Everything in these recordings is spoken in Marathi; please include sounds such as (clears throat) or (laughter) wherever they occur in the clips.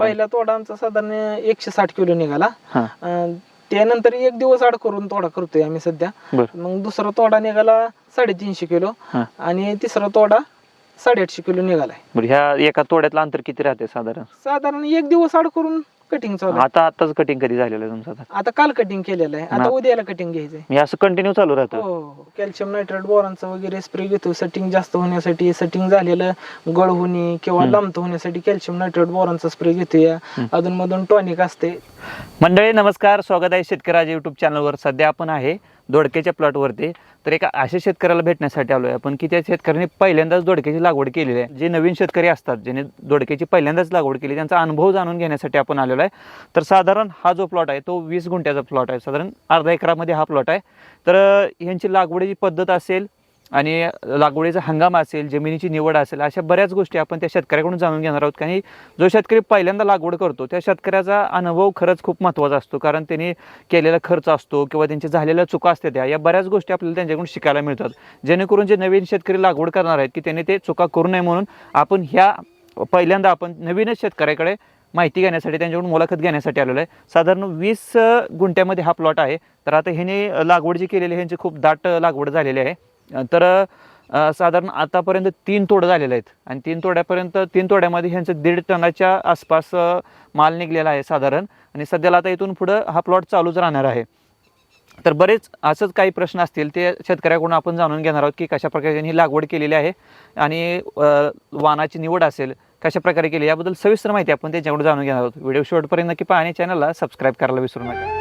पहिला तोडा आमचा साधारण एकशे साठ किलो निघाला. हा. अं, त्यानंतर एक दिवस आड करून तोडा करतोय आम्ही सध्या. बर. मग दुसरा तोडा निघाला साडेतीनशे किलो हा. आणि तिसरा तोडा साडेआठशे किलो निघालाय. बरं ह्या एका तोड्यातलं अंतर किती राहते साधारण? साधारण एक दिवस आड करून कटिंग चालू आहे. आता आताच कटिंग कधी झालेलं आहे तुमचं आता? आता काल कटिंग केलेलं आहे. आता ना- उद्याला कटिंग घ्यायचंय. हे असं कंटिन्यू चालू राहतं हो कॅल्शियम नायट्रेट बोरांचं वगैरे स्प्रे घेतो सेटिंग जास्त होण्यासाठी सेटिंग झालेलं गळ होणे किंवा हम्म. लांबत होण्यासाठी कॅल्शियम नायट्रेट बोरांचा स्प्रे घेतोया. अधून मधून टॉनिक असते. मंडळी नमस्कार. स्वागत आहे शेतकऱ्याच्या युट्यूब चॅनलवर सध्या आपण आहे दोडक्याच्या प्लॉटवरती तर एका अशा शेतकऱ्याला भेटण्यासाठी आलो आहे आपण की त्या शेतकऱ्यांनी पहिल्यांदाच दोडक्याची लागवड केलेली आहे. जे नवीन शेतकरी असतात ज्याने दोडक्याची पहिल्यांदाच लागवड केली त्यांचा अनुभव जाणून घेण्यासाठी आपण आलेलो आहे. तर साधारण हा जो प्लॉट आहे तो वीस गुंठ्याचा प्लॉट आहे. साधारण अर्धा एकरामध्ये हा प्लॉट आहे. तर ह्यांची लागवडीची पद्धत असेल आणि लागवडीचा हंगाम असेल जमिनीची निवड असेल अशा बऱ्याच गोष्टी आपण त्या शेतकऱ्याकडून जाणून घेणार आहोत. कारण जो शेतकरी पहिल्यांदा लागवड करतो त्या शेतकऱ्याचा अनुभव खरंच खूप महत्त्वाचा असतो. कारण त्यांनी केलेला खर्च असतो किंवा त्यांच्या झालेल्या चुका असते त्या या बऱ्याच गोष्टी आपल्याला त्यांच्याकडून शिकायला मिळतात. जेणेकरून जे नवीन शेतकरी लागवड करणार आहेत की त्यांनी ते चुका करू नये म्हणून आपण ह्या पहिल्यांदा आपण नवीनच शेतकऱ्याकडे माहिती घेण्यासाठी त्यांच्याकडून मुलाखत घेण्यासाठी आलेलो आहे. साधारण वीस गुंठ्यामध्ये हा प्लॉट आहे. तर आता ह्याने लागवड जी केलेली आहे ह्यांची खूप दाट लागवड झालेली आहे. तर साधारण आतापर्यंत तीन तोडं झालेले आहेत. आणि तीन तोड्यापर्यंत तीन तोड्यामध्ये ह्यांचं दीड टनाच्या आसपास माल निघलेला आहे साधारण. आणि सध्याला आता इथून पुढं हा प्लॉट चालूच राहणार आहे. तर बरेच असंच काही प्रश्न असतील ते शेतकऱ्याकडून आपण जाणून घेणार आहोत की कशा प्रकारे त्यांनी लागवड केलेली आहे. आणि वाहनाची निवड असेल कशा प्रकारे केली याबद्दल सविस्तर माहिती आपण त्यांच्याकडून जाणून घेणार आहोत. व्हिडिओ शेवटपर्यंत नक्की पाहणे चॅनलला सबस्क्राईब करायला विसरू नका.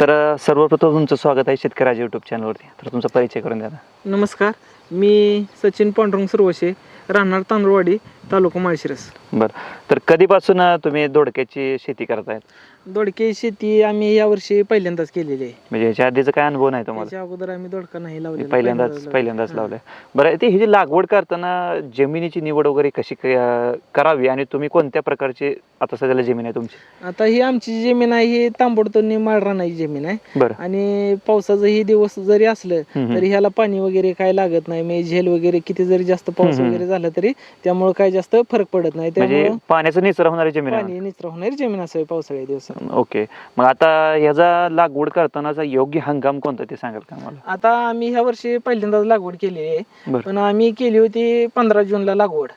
तर सर्वप्रथम तुमचं स्वागत आहे शेतकऱ्याच्या युट्यूब चॅनलवरती तर तुमचा परिचय करून द्या नमस्कार मी सचिन पांडुरंग सुरवशे राहणार तांदूळवाडी तालुका माळशिरस. बरं. तर कधीपासून तुम्ही दोडक्याची शेती करतायत दोडके शेती आम्ही यावर्षी पहिल्यांदाच केलेली आहे. म्हणजे ह्याच्या आधीचा काय अनुभव नाही तुम्हाला? त्याच्या अगोदर आम्ही दोडका नाही लावलेला पहिल्यांदाच पहिल्यांदाच. लावलंय. बरं ते ही जी लागवड करताना जमिनीची निवड वगैरे कशी क- करावी आणि तुम्ही कोणत्या प्रकारची आता सध्याला जमीन आहे तुमची? आता ही आमची जी जमीन आहे ही तांबडतोनी माळ रानाची जमीन आहे. बरं. आणि पावसाचं ही दिवस जरी असलं हम्म. तरी ह्याला पाणी वगैरे काय लागत नाही. म्हणजे झेल वगैरे किती जरी जास्त पाऊस हम्म. वगैरे झाला तरी त्यामुळे काय जास्त फरक पडत नाही. म्हणजे त्यामुळे पाण्याचं निचरा होणारी जमीन आहे. पाणी निचरा होणारी जमीन असावी पावसाळ्या दिवसात. ओके. मग आता ह्याचा लागवड करतानाचा योग्य हंगाम कोणता ते सांगाल का मला आता आम्ही ह्या वर्षी पहिल्यांदाच लागवड केलेली आहे. बरं. पण आम्ही केली होती पंधरा जूनला लागवड.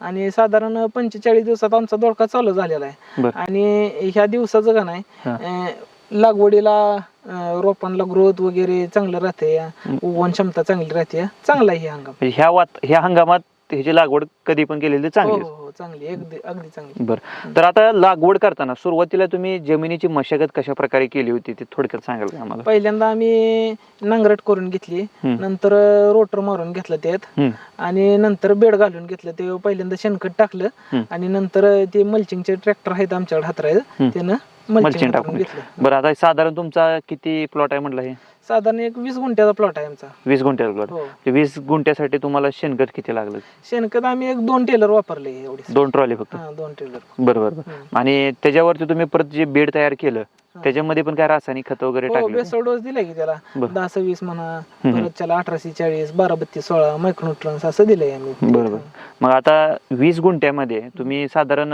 आणि साधारण पंचेचाळीस दिवसात आमचा दोडका चालू झालेला आहे. बरं. आणि ह्या दिवसाचं का नाही हा. अं, लागवडीला अं, रोपांना ग्रोथ वगैरे चांगलं राहते. उगवण क्षमता चांगली राहते. चांगला आहे हे हंगाम. म्हणजे ह्या वात ह्या हंगामात ह्याची लागवड कधी पण केलेली चांगली हो हो, चांगली अगदी अगदी चांगली. बरं. तर आता लागवड करताना सुरुवातीला तुम्ही जमिनीची मशागत कशा प्रकारे केली होती ते थोडक्यात सांगाल का आम्हाला? पहिल्यांदा आम्ही नांगरट करून घेतली. नंतर रोटर मारून घेतलं त्यात. हम्म. आणि नंतर बेड घालून घेतलं. ते पहिल्यांदा शेणखत टाकलं. आणि नंतर ते मल्चिंगचे ट्रॅक्टर आहेत आमच्याकडे हातरायचं. त्यानं मल्चिंग मल्चिंग टाकून टाकून. घेतलं. बरं आता साधारण तुमचा किती प्लॉट आहे म्हटलं हे? साधारण एक वीस गुंठ्याचा प्लॉट आहे आमचा. वीस गुंठ्याचा प्लॉट हो. वीस गुंठ्यासाठी तुम्हाला शेणखत किती लागलं? शेणखत आम्ही एक दोन टेलर वापरले एवढी. दोन ट्रॉली फक्त? दोन टेलर बरोबर आणि त्याच्यावरती तुम्ही परत जे बेड तयार केलं त्याच्यामध्ये पण काय रासायनिक खत वगैरे हो टाकले डोस दिला की त्याला बरं. दहा सव्वीस म्हणा हम्म. परत त्याला अठराशे चाळीस बारा बत्तीस सोळा मायक्रोन्युट्रन्स असं दिलंय आम्ही बरोबर मग आता वीस गुंठ्यामध्ये तुम्ही साधारण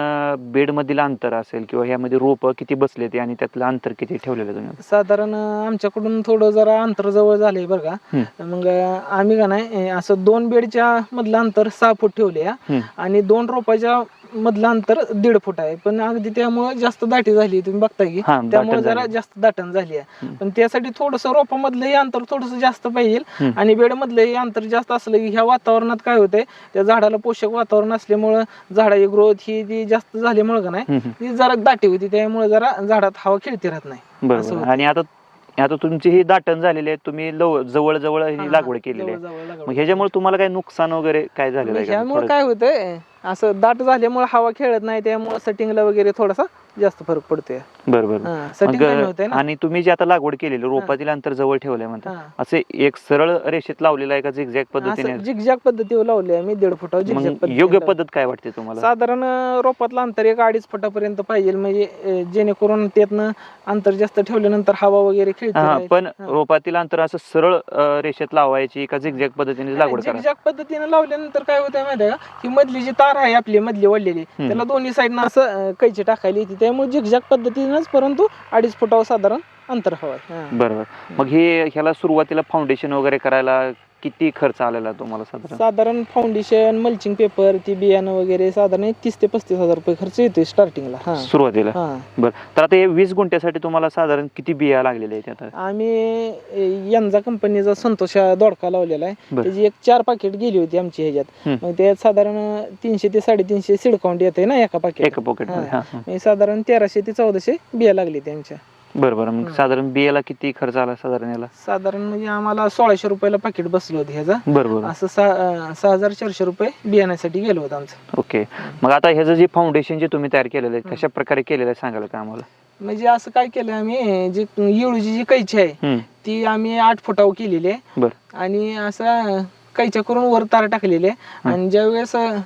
बेड मधील अंतर असेल किंवा ह्यामध्ये रोप किती बसले ते आणि त्यातलं अंतर किती ठेवलेलं तुम्ही साधारण अं, आमच्याकडून थोडं जरा अंतर जवळ झालंय बरं का. मग अं, आम्ही का नाही अं, असं दोन बेडच्या मधलं अंतर सहा फूट ठेवले हा. हम्म. आणि दोन रोपाच्या मधलं अंतर दीड फूट आहे पण अगदी त्यामुळे जास्त दाटी झाली तुम्ही बघता की हा, त्यामुळे जरा झाली. जास्त दाटण झाली आहे. पण त्यासाठी थोडस रोपामधलंही अंतर थोडस जास्त पाहिजे. आणि बेड मधलंही अंतर जास्त असलं की ह्या वातावरणात काय होतंय त्या झाडाला पोषक वातावरण असल्यामुळं झाडाची ग्रोथ ही जी जास्त झाल्यामुळे का नाही हम्म, ती जरा दाटी होती त्यामुळे जरा झाडात हवा खेळती राहत नाही हम्म. असं बरोबर होतं. आणि आता आता तुमची ही दाटण झालेली आहे तुम्ही लव- जवळ जवळ हा, ही हा, लागवड केलेली आहे जवळ- जवळ लागवड. मग ह्याच्यामुळे तुम्हाला काय नुकसान वगैरे काय झालेलं आहे का? ह्यामुळे थोडं- काय होतंय असं दाट झाल्यामुळे हवा खेळत नाही त्यामुळे सेटिंगला वगैरे थोडासा जास्त फरक पडतोय. बरं बरं. setting कमी होते मग ना? आणि तुम्ही जे आता लागवड केलेली रोपातील अंतर जवळ ठेवलंय म्हणता. असे एक सरळ रेषेत लावलेलं आहे का झिगझॅग पद्धतीने? जिगजॅग पद्धतीवर लावले आम्ही दीड फुटावर झिगझॅग योग्य पद्धत काय वाटते तुम्हाला? साधारण रोपातलं अंतर एक अडीच फुटापर्यंत पाहिजे म्हणजे जेणेकरून त्यातनं अंतर जास्त ठेवल्यानंतर हवा वगैरे खेळते राहील. पण. रोपातील अंतर असं सरळ रेषेत लावायची का झिगझॅग पद्धतीने लागवड झिगझॅग पद्धतीने लावल्यानंतर काय होतं माहिती आहे का? ही मधली जी तार आहे आपली मधली वळलेली त्याला दोन्ही साईडनं असं कैची टाकायला येते. त्यामुळे झिगझॅग पद्धतीनंच परंतु अडीच फुटावर साधारण अंतर हवं आहे. बरोबर. मग हे ह्याला सुरुवातीला फाउंडेशन वगैरे करायला किती खर्च आलेला तुम्हाला साधारण? साधारण फाउंडेशन मल्चिंग पेपर ती बियाणं वगैरे साधारण एक तीस ते पस्तीस हजार रुपये खर्च येतोय स्टार्टिंगला हा. सुरुवातीला? हा. बरं. तर आता हे वीस गुंठ्यासाठी तुम्हाला साधारण किती बिया लागलेल्या आहेत आता? आम्ही यांचा कंपनीचा संतोष हा दोडका लावलेला आहे. बरं. त्याची एक चार पाकिट गेली होती आमची ह्याच्यात. हम्म. मग त्यात साधारण तीनशे ते साडेतीनशे सीड काउंट येते ना एका पाकिट एका पॉकेटमध्ये हा, हा. साधारण तेराशे ते चौदाशे बिया लागली त्यांच्या बरं बरं. मग. साधारण बियाला किती खर्च आला साधारण याला साधारण म्हणजे आम्हाला सोळाशे रुपयाला पाकिट बसलं होतं ह्याचा. बरं बरं. असं सहा हजार चारशे रुपये बियाण्यासाठी गेलो होतं आमचं. ओके. मग आता ह्याचं जे फाउंडेशन जे तुम्ही तयार केलेलं आहे कशा प्रकारे केलेलं आहे सांगाल का आम्हाला? म्हणजे असं काय केलं आम्ही जी येळूची जी कैची आहे ती आम्ही आठ फुटावर केलेली आहे. बरं. आणि असं कैच्या करून वर तार टाकलेले आणि ज्यावेळेस अं,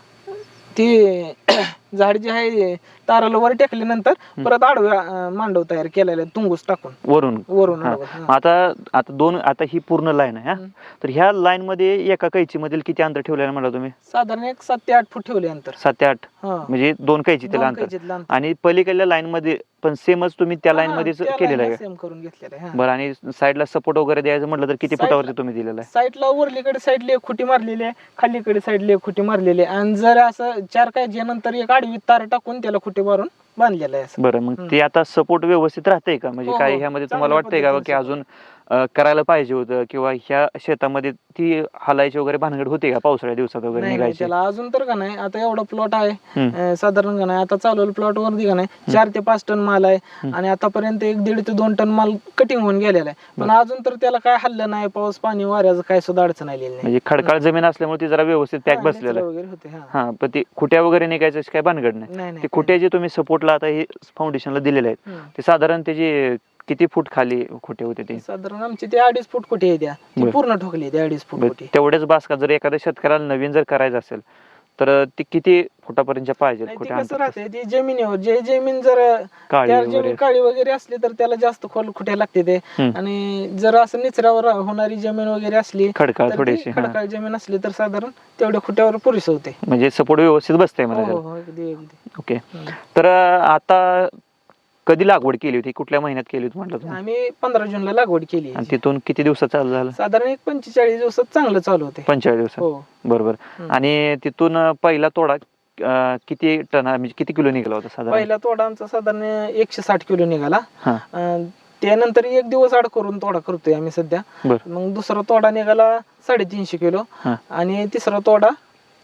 ती (clears throat) झाड जे आहे ताराला वर टाकल्यानंतर परत आडव्या मांडव तयार केलेला आहे, तुंगूस टाकून वरून वरून हा. आडवं, हा. आता आता दोन आता ही पूर्ण लाईन आहे हा. तर ह्या लाईन मध्ये एका कैची मधील किती अंतर ठेवलेलं म्हणला तुम्ही साधारण एक सात ते आठ फूट ठेवले अंतर सात ते आठ हा. म्हणजे दोन कैची त्याला दोन अंतर कैचीतलं अंतर. आणि पलीकडल्या लाईन मध्ये पण सेमच तुम्ही त्या लाईन हा, मध्येच त्या केलेलं आहे line का? ला same करून घेतलेलं आहे हा. बरं आणि साईडला सपोर्ट वगैरे द्यायचं म्हटलं तर किती Side ला- फुटावरती तुम्ही दिलेलं आहे साईडला वरलीकडे साईडला एक खुटी मारलेली आहे खालीकडे साईडला एक खुटी मारलेली आहे आणि जर असं चार काय नंतर एक आडवी तार टाकून त्याला खुटी मारून बांधलेलं आहे असं बरं मग. ते आता सपोर्ट व्यवस्थित राहतंय का म्हणजे हो, काय हो. ह्यामध्ये चांगल्या तुम्हाला वाटतंय का की. अजून करायला पाहिजे होतं किंवा ह्या शेतामध्ये ती हलायची वगैरे भानगड होते का पावसाळ्या दिवसात वगैरे नाही नाही, निघायची? त्याला अजून तर का नाही आता एवढा प्लॉट आहे. अं, साधारण का नाही आता चालू प्लॉट वरती का नाही चार ते पाच टन माल आहे आणि आतापर्यंत एक दीड ते दोन टन माल कटिंग होऊन गेलेला आहे. पण अजून तर त्याला काय हल्लं नाही पाऊस पाणी वाऱ्याचं काय सुद्धा अडचण आलेली नाही. म्हणजे खडकाळ जमीन असल्यामुळे ती जरा व्यवस्थित पॅक हा, बसलेलं निचरा आहे वगैरे होते हा. हा पण ते खुट्या वगैरे निघायचं अशी काय भानगड नाही. नाही नाही ते खुट्या जे तुम्ही सपोर्टला आता हे फाउंडेशनला दिलेले आहेत. ते साधारण त्याचे किती फूट खाली खुटे होते ते साधारण आमची ते अडीच फूट कुठे आहे त्या ती बरं. पूर्ण ठोकली ते अडीच फूट कुठे तेवढेच बास का जर एखाद्या शेतकऱ्याला नवीन जर करायचं असेल तर ते किती फुटापर्यंत पाहिजे नाही, ती कुठे कसं राहते ती जमिनीवर जे जमीन जर काळी त्या वगैरे जमीन काळी वगैरे असली तर त्याला जास्त खोल कुठे लागते ते. आणि जर असं निचऱ्यावर होणारी जमीन वगैरे असली खडकाळ तर ती थोडीशी हा. खडकाळ जमीन असली तर साधारण तेवढ्या खुट्यावर पुरेस होते म्हणजे सपोर्ट व्यवस्थित बसतंय मला हो. हो, अगदी अगदी ओके. तर अं, आता कधी लागवड केली होती? कुठल्या महिन्यात केली होती म्हटलं तुम्ही? आम्ही पंधरा जूनला लागवड केली आणि तिथून किती दिवसात चालू झालं? साधारण एक पंचेचाळीस दिवसात चांगलं चालू होते. पंचेचाळीस दिवसात? हो. बरोबर. आणि तिथून अं, पहिला तोडा अं, किती टन म्हणजे किती किलो निघाला होता साधारण? पहिला तोडा आमचा साधारण एकशे साठ किलो निघाला. हा. अं, त्यानंतर एक दिवस आड करून तोडा करतोय आम्ही सध्या. बर. मग दुसरा तोडा निघाला साडेतीनशे किलो हा. आणि तिसरा तोडा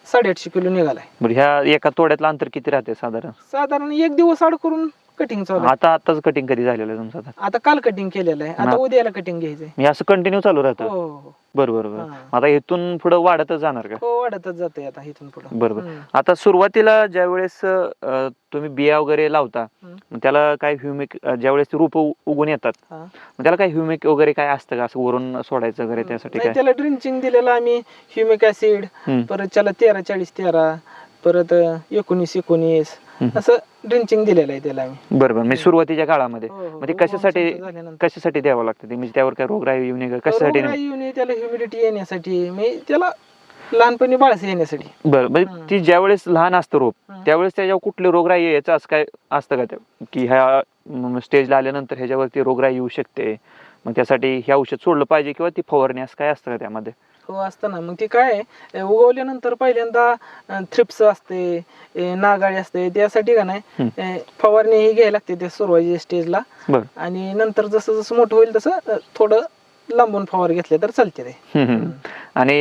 साडेआठशे किलो निघालाय. बरं ह्या एका तोड्यातलं अंतर किती राहते साधारण? साधारण एक दिवस आड करून कटिंग चालू आहे. आता आताच कटिंग कधी झालेलं आहे तुमचं आता आता काल कटिंग केलेलं आहे आता ना. उद्याला कटिंग घ्यायचंय हे असं कंटिन्यू चालू हो राहतं हो. बरोबर बरोबर हा. आता इथून पुढे वाढतच जाणार का हो वाढतच जाते आता इथून पुढे बरोबर आता सुरुवातीला ज्या वेळेस तुम्ही बिया वगैरे लावता. मग त्याला काय ह्युमिक ज्यावेळेस ती रोप उगून येतात. मग त्याला काय ह्युमिक वगैरे काय असतं का असं वरून सोडायचं वगैरे त्यासाठी काय त्याला ड्रिंचिंग दिलेलं आम्ही ह्युमिक ऍसिड. परत त्याला तेरा चाळीस तेरा परत अं, एकोणीस एकोणीस. असं ड्रिंचिंग दिलेलं आहे त्याला आम्ही. बरोबर म्हणजे सुरुवातीच्या काळामध्ये. हो, हो. मग ते उगवण कशासाठी झाल्यानंतर. कशासाठी द्यावं लागतं ते? म्हणजे त्यावर काय रोगराई येऊ नये का? कशासाठी रोगराई येऊ नये त्याला ह्युमिडिटी येण्यासाठी. म्हणजे त्याला लहानपणी बाळस येण्यासाठी. बरं म्हणजे हं. ती ज्यावेळेस लहान असतं रोप हं. त्यावेळेस त्याच्यावर कुठले रोगराई यायचं असं काय असतं का त्या की ह्या स्टेजला आल्यानंतर ह्याच्यावरती रोगराई येऊ शकते? मग त्यासाठी हे औषध सोडलं पाहिजे किंवा ती फवारणी असं काय असतं का त्यामध्ये? हो असतं ना. मग ते काय आहे, उगवल्यानंतर पहिल्यांदा थ्रिप्स असते नागाळी असते त्यासाठी का नाही फवारणी ही घ्यायला लागते त्या सुरुवातीच्या स्टेजला बरं. आणि नंतर जसं जसं मोठं होईल तसं अं, थोडं लांबून फवार घेतले तर चालते ते. आणि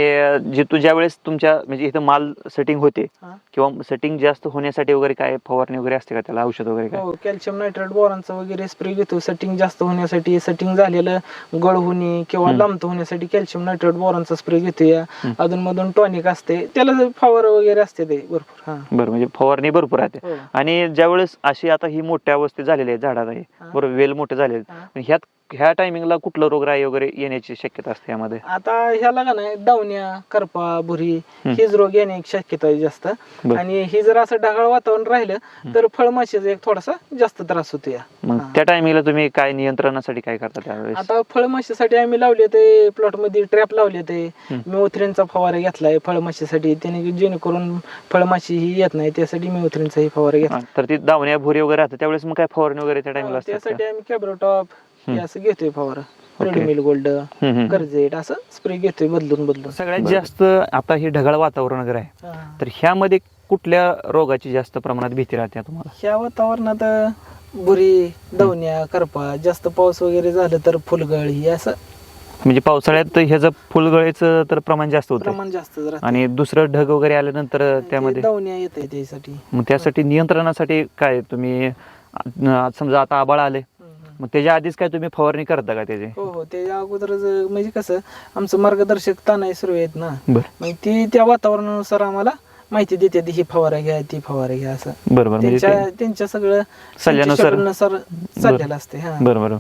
जे तू ज्या वेळेस तुमच्या म्हणजे इथं माल सेटिंग होते हा. किंवा सेटिंग जास्त होण्यासाठी वगैरे काय फवारणी वगैरे असते का त्याला औषध वगैरे काय हो कॅल्शियम नायट्रेट बोरांचा वगैरे स्प्रे घेतो सेटिंग जास्त होण्यासाठी सेटिंग झालेलं गळ होणे किंवा हम्म. लांबत होण्यासाठी कॅल्शियम नायट्रेट बोरांचा स्प्रे घेतो या हम्म. अधून मधून टॉनिक असते त्याला फवार वगैरे असते ते भरपूर हा बरं म्हणजे फवारणी भरपूर राहते हो. आणि ज्यावेळेस अशी आता ही मोठ्या अवस्थेत झालेली आहे हा. बरोबर वेल मोठे झाले आहेत. हा. पण ह्यात ह्या टायमिंगला कुठलं रोगराई वगैरे येण्याची शक्यता असते यामध्ये आता ह्याला का नाही दावण्या करपा भुरी. हीच रोग येण्याची शक्यता आहे जास्त बरं. आणि ही जर असं ढगाळ वातावरण राहिलं तर फळमाशीचा एक थोडासा जास्त त्रास होतो या मग. त्या टायमिंगला तुम्ही काय नियंत्रणासाठी काय करता त्यावेळेस आता फळमाशीसाठी आम्ही लावले ते प्लॉटमध्ये ट्रॅप लावले ते हम्म. फवारा घेतलाय फळमाशीसाठी त्याने जेणेकरून फळमाशी ही येत नाही त्यासाठी मिओथ्रिनचा ही फवारा घेतला हा, तर ती दावण्या भुरी वगैरे राहते त्यावेळेस मग काय फवारणी वगैरे त्या टायमिंगला असतात का? त्यासाठी आम्ही कॅब्रोटॉप हे. असं घेतोय फवारा. रेडमिल गोल्ड. कर्जेट असं स्प्रे घेतोय बदलून बदलून सगळ्यात जास्त आता हे ढगाळ वातावरण वगैरे आहे हा. तर ह्यामध्ये कुठल्या रोगाची जास्त प्रमाणात भीती राहते तुम्हाला ह्या वातावरणात बुरी दवण्या करपा जास्त पाऊस वगैरे झालं तर फुलगळी असं म्हणजे पावसाळ्यात ह्याचं फुलगळीचं तर प्रमाण जास्त होतं प्रमाण जास्त राहतं. आणि दुसरं ढग वगैरे आल्यानंतर त्यामध्ये दवण्या येते त्यासाठी मग त्यासाठी नियंत्रणासाठी काय तुम्ही समजा आता आबाळ आले. मग त्याच्या आधीच काय तुम्ही फवारणी करता का त्याची? हो हो. ते अगोदरच म्हणजे कसं आमचं मार्गदर्शक तानाई सुरू आहेत ना. बर. मग ती त्या वातावरणानुसार आम्हाला माहिती देते ही फवारा घ्या ती फवारा घ्या असं बरोबर म्हणजे त्यांच्या ते- त्यांच्या सगळं सल्ल्यानुसार- नुसार चाललेलं असते हा बरोबर.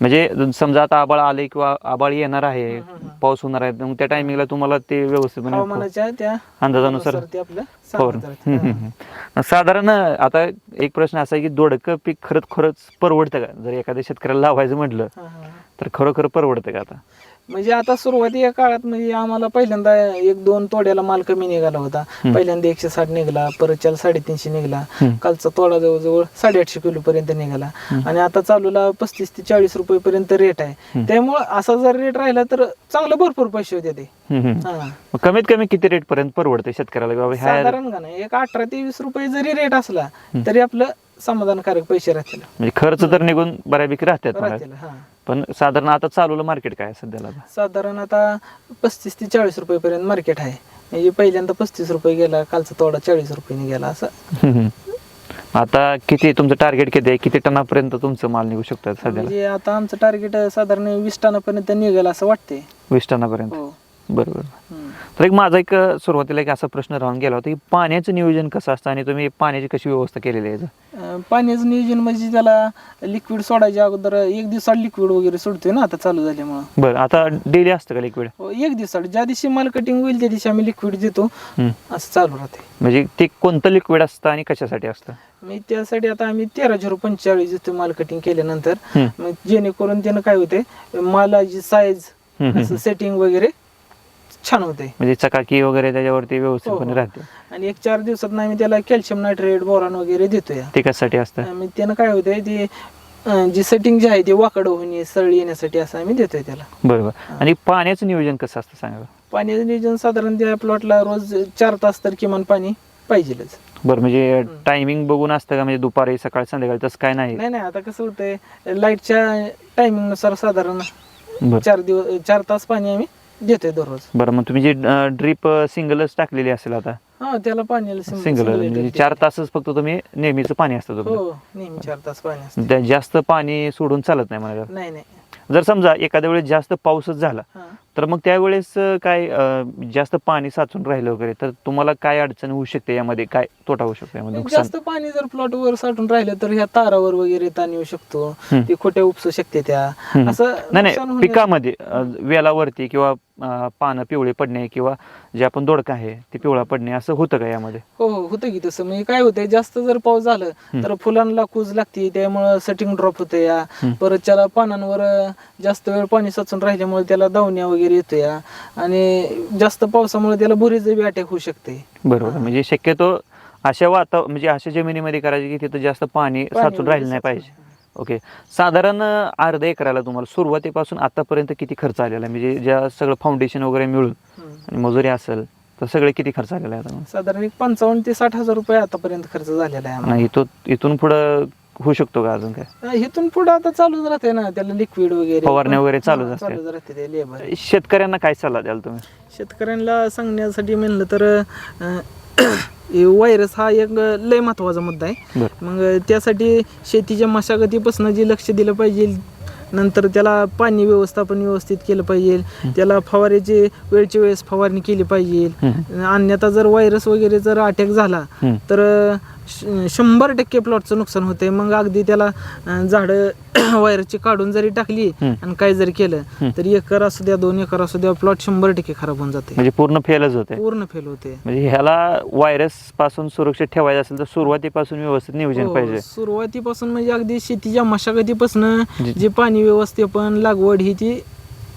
म्हणजे समजा आता आबाळ आले किंवा आबाळ येणार आहे. पाऊस होणार आहे मग त्या टायमिंगला तुम्हाला ते व्यवस्थितपणे हवामानाच्या त्या अंदाजानुसार ते आपलं. हा. साधारण आता एक प्रश्न असा आहे की दोडकं पीक खरंच खरंच परवडतं का जर एखाद्या शेतकऱ्याला लावायचं म्हटलं हा, हा. तर खरोखर परवडतं का आता म्हणजे आता सुरुवाती काळात म्हणजे आम्हाला पहिल्यांदा एक दोन तोड्याला माल कमी निघाला होता. पहिल्यांदा एकशे साठ निघाला परतच्याला साडेतीनशे निघाला. कालचा तोडा जवळजवळ साडेआठशे किलो पर्यंत निघाला. आणि आता चालूला पस्तीस ते चाळीस रुपये पर्यंत रेट आहे. त्यामुळे असा जर रेट राहिला तर चांगलं भरपूर पैसे होते ते कमीत कमी किती रेट पर्यंत परवडते शेतकऱ्याला? साधारण का नाही एक अठरा ते वीस रुपये जरी रेट असला तरी आपलं समाधानकारक पैसे राहतील. म्हणजे खर्च तर निघून बऱ्यापैकी राहतात पण साधारण आता चालूलं मार्केट काय आहे सध्याला आता? साधारण आता पस्तीस ते चाळीस रुपये पर्यंत मार्केट आहे. म्हणजे पहिल्यांदा पस्तीस रुपये गेला कालचा तोडा चाळीस रुपयाने गेला असं. हम्म. आता किती तुमचं टार्गेट किती आहे? किती टनापर्यंत तुमचं माल निघू शकतो सध्याला? म्हणजे आता आमचं टार्गेट साधारण वीस टनापर्यंत निघेल असं वाटते वीस टनापर्यंत. हो. बरोबर. तर एक माझा एक सुरुवातीला एक असा प्रश्न राहून गेला होता की पाण्याचं नियोजन कसं असतं आणि तुम्ही पाण्याची कशी व्यवस्था केलेली आहे? पाण्याचं नियोजन म्हणजे त्याला लिक्विड सोडायच्या अगोदर एक दिवसात लिक्विड वगैरे सोडतोय ना आता चालू झाल्यामुळं. बरं आता डेली असतं का लिक्विड हो, एक दिवसात ज्या दिवशी माल कटिंग होईल त्या दिवशी आम्ही लिक्विड देतो. असं चालू राहते म्हणजे ते कोणतं लिक्विड असतं आणि कशासाठी असतं? मग त्यासाठी आता आम्ही तेरा झिरो पंचेचाळीस देतो माल कटिंग केल्यानंतर. जेणेकरून त्यानं काय होते मालाची साईज सेटिंग वगैरे छान होते. म्हणजे चकाकी वगैरे त्याच्यावरती व्यवस्थितपणे हो. राहते. आणि एक चार दिवसात आम्ही त्याला कॅल्शियम नायट्रेट बोरान वगैरे देतोय. ते कशासाठी असतं? मग त्यानं काय होतंय ते अं, जी सेटिंग जी आहे ती वाकड होणे सळी येण्यासाठी असं आम्ही देतोय त्याला. बरोबर. आणि पाण्याचं नियोजन कसं असतं सांगा. पाण्याचं नियोजन साधारण त्या प्लॉटला रोज चार तास तर किमान पाणी पाहिजेलच. बरं म्हणजे टायमिंग बघून असतं का? म्हणजे दुपारी सकाळ संध्याकाळी तसं काय नाही? नाही नाही आता कसं होतंय लाईटच्या टायमिंगनुसार साधारण बरं. चार दिवस चार तास पाणी आम्ही देतोय दररोज. बरं मग तुम्ही जी ड्रीप सिंगलच टाकलेली असेल आता हा त्याला पाणी सिंग- सिंगल single म्हणजे चार तासच फक्त तुम्ही नेहमीचं पाणी असतं तुमचं. हो नेहमी चार तास पाणी असतं. त्या जास्त पाणी सोडून चालत नाही मला नाही नाही. जर समजा एखाद्या वेळेस जास्त पाऊसच झाला हा. तर मग त्यावेळेस अं, काय अं, जास्त पाणी साचून राहिलं वगैरे तर तुम्हाला काय अडचण होऊ शकते? यामध्ये काय तोटा होऊ शकतो यामध्ये? नुकसान? जास्त पाणी जर प्लॉट वर साठून राहिलं तर ह्या तारावर वगैरे ताण येऊ शकतो. हम्म. ते खोट्या उपसू शकते त्या. हम्म. असं नाही नुकसान नाही पिकामध्ये अं, वेलावरती किंवा पानं पिवळे पडणे किंवा जे आपण दोडका आहे ते पिवळा पडणे असं होतं का यामध्ये? हो हो होतं की तसं. म्हणजे काय होतंय जास्त जर पाऊस झालं तर फुलांना कूज लागते त्यामुळं सेटिंग ड्रॉप होते या. परत त्याला पानांवर जास्त वेळ पाणी साचून राहिल्यामुळे त्याला दावण्या वगैरे येतो या. आणि जास्त पावसामुळे त्याला बुरीचं बी अटॅक होऊ शकते. बरोबर. म्हणजे शक्यतो अशा वाता म्हणजे अशा जमिनीमध्ये करायची की तिथं जास्त पाणी साचून राहिलं नाही. पाहिजे. ओके. साधारण अर्धा एकराला तुम्हाला सुरुवातीपासून आतापर्यंत किती खर्च आलेला? आहे म्हणजे ज्या सगळं फाउंडेशन वगैरे मिळून. आणि मजुरी असेल तर सगळे किती खर्च आलेला आहे आता साधारण एक पंचावन्न ते साठ हजार रुपये आतापर्यंत खर्च झालेला आहे. नाही इथून इथून पुढं होऊ शकतो का अजून काय? इथून पुढे आता चालूच राहते ना त्याला लिक्विड वगैरे फवारण्या वगैरे चालूच राहते ते लेबर शेतकऱ्यांना काय सल्ला द्याल तुम्ही? शेतकऱ्यांना सांगण्यासाठी म्हणलं तर व्हायरस हा एक लय महत्त्वाचा मुद्दा आहे मग त्यासाठी शेतीच्या मशागतीपासून जे लक्ष दिलं पाहिजे नंतर त्याला पाणी व्यवस्थापन व्यवस्थित केलं पाहिजे त्याला फवाऱ्याची वेळच्या वेळेस फवारणी केली पाहिजे. अन्यथा जर व्हायरस वगैरे जर अटॅक झाला. तर शंभर टक्के प्लॉटचं नुकसान होते मग अगदी त्याला झाडं (coughs) व्हायरसची काढून जरी टाकली. आणि काय जरी केलं तर एकर असू द्या दोन एकर असू द्या प्लॉट शंभर टक्के खराब होऊन जाते म्हणजे पूर्ण फेलच होते पूर्ण फेल होते म्हणजे ह्याला व्हायरसपासून सुरक्षित ठेवायचं असेल तर सुरुवातीपासून व्यवस्थित नियोजन हो, पाहिजे. सुरुवातीपासून म्हणजे अगदी शेतीच्या मशागतीपासून जी- जे पाणी व्यवस्थापन लागवड ही ती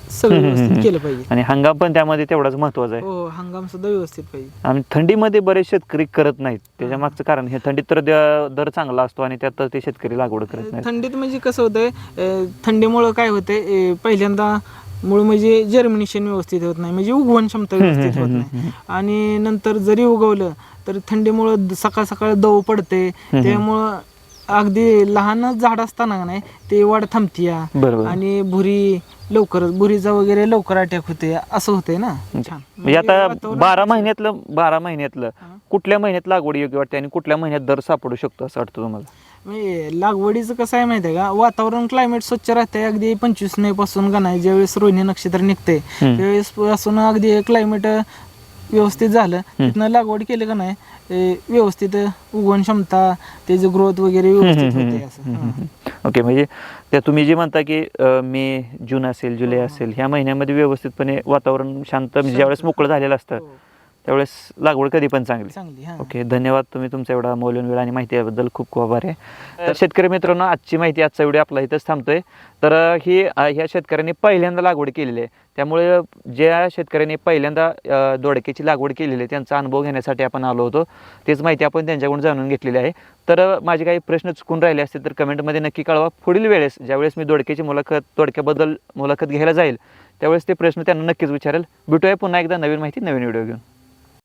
सगळं व्यवस्थित. केलं पाहिजे. आणि हंगाम पण त्यामध्ये तेवढाच महत्त्वाचा आहे. हो हंगाम सुद्धा व्यवस्थित पाहिजे. आणि थंडीमध्ये बरेच शेतकरी करत नाहीत. त्याच्या मागचं कारण हे थंडीत तर द- दर चांगला असतो आणि त्यात तर ते शेतकरी लागवड करत नाहीत. थंडीत म्हणजे कसं होतंय अं, थंडीमुळं काय होतंय अं, पहिल्यांदा मूळ म्हणजे जर्मिनेशन व्यवस्थित होत नाही म्हणजे उगवण क्षमता व्यवस्थित होत नाही. आणि नंतर जरी उगवलं तर थंडीमुळं द- सकाळ सकाळ दव पडते. त्यामुळं अगदी लहान झाड असताना का नाही ते वाढ थांबतीया. बरोबर. आणि भुरी लवकर भुरीचा वगैरे लवकर अटॅक होते असं होतंय ना? छान. म्हणजे आता वातावरण- बारा महिन्यातलं बारा महिन्यातलं. कुठल्या महिन्यात लागवड योग्य वाटते आणि कुठल्या महिन्यात दर सापडू शकतो असं वाटतं तुम्हाला? म्हणजे लागवडीचं कसं आहे माहिती आहे का? वातावरण क्लायमेट स्वच्छ राहते अगदी पंचवीस मे पासून नाही ज्यावेळेस रोहिणी नक्षत्र निघते हम्म. त्यावेळेस पासून अगदी क्लायमेट व्यवस्थित झालं तिथनं लागवड केली का नाही ए, व्यवस्थित उगवण क्षमता त्याची ग्रोथ वगैरे व्यवस्थित होते असं हा. ओके म्हणजे त्या तुम्ही जे म्हणता की अं, मे जून असेल जुलै हो. असेल ह्या महिन्यामध्ये व्यवस्थितपणे वातावरण शांत म्हणजे ज्यावेळेस मोकळं झालेलं असतं हो. त्यावेळेस लागवड कधी पण चांगली. चांगली हा. ओके धन्यवाद तुम्ही तुमचा एवढा मौल्यवान वेळ आणि माहिती याबद्दल खूप खूप आभार आहे. तर शेतकरी मित्रांनो आजची माहिती आजचा व्हिडिओ आपला इथंच थांबतोय. तर ही ह्या शेतकऱ्यांनी पहिल्यांदा लागवड केलेली आहे. त्यामुळे ज्या शेतकऱ्यांनी पहिल्यांदा दोडक्याची लागवड केलेली आहे त्यांचा अनुभव घेण्यासाठी आपण आलो होतो. तेच माहिती आपण त्यांच्याकडून जाणून घेतलेली आहे. तर माझे काही प्रश्न चुकून राहिले असतील तर कमेंटमध्ये नक्की कळवा. पुढील वेळेस ज्यावेळेस मी दोडक्याची मुलाखत दोडक्याबद्दल मुलाखत घ्यायला जाईल त्यावेळेस ते प्रश्न त्यांना नक्कीच विचारेल. भेटूया पुन्हा एकदा नवीन माहिती नवीन व्हिडिओ घेऊन.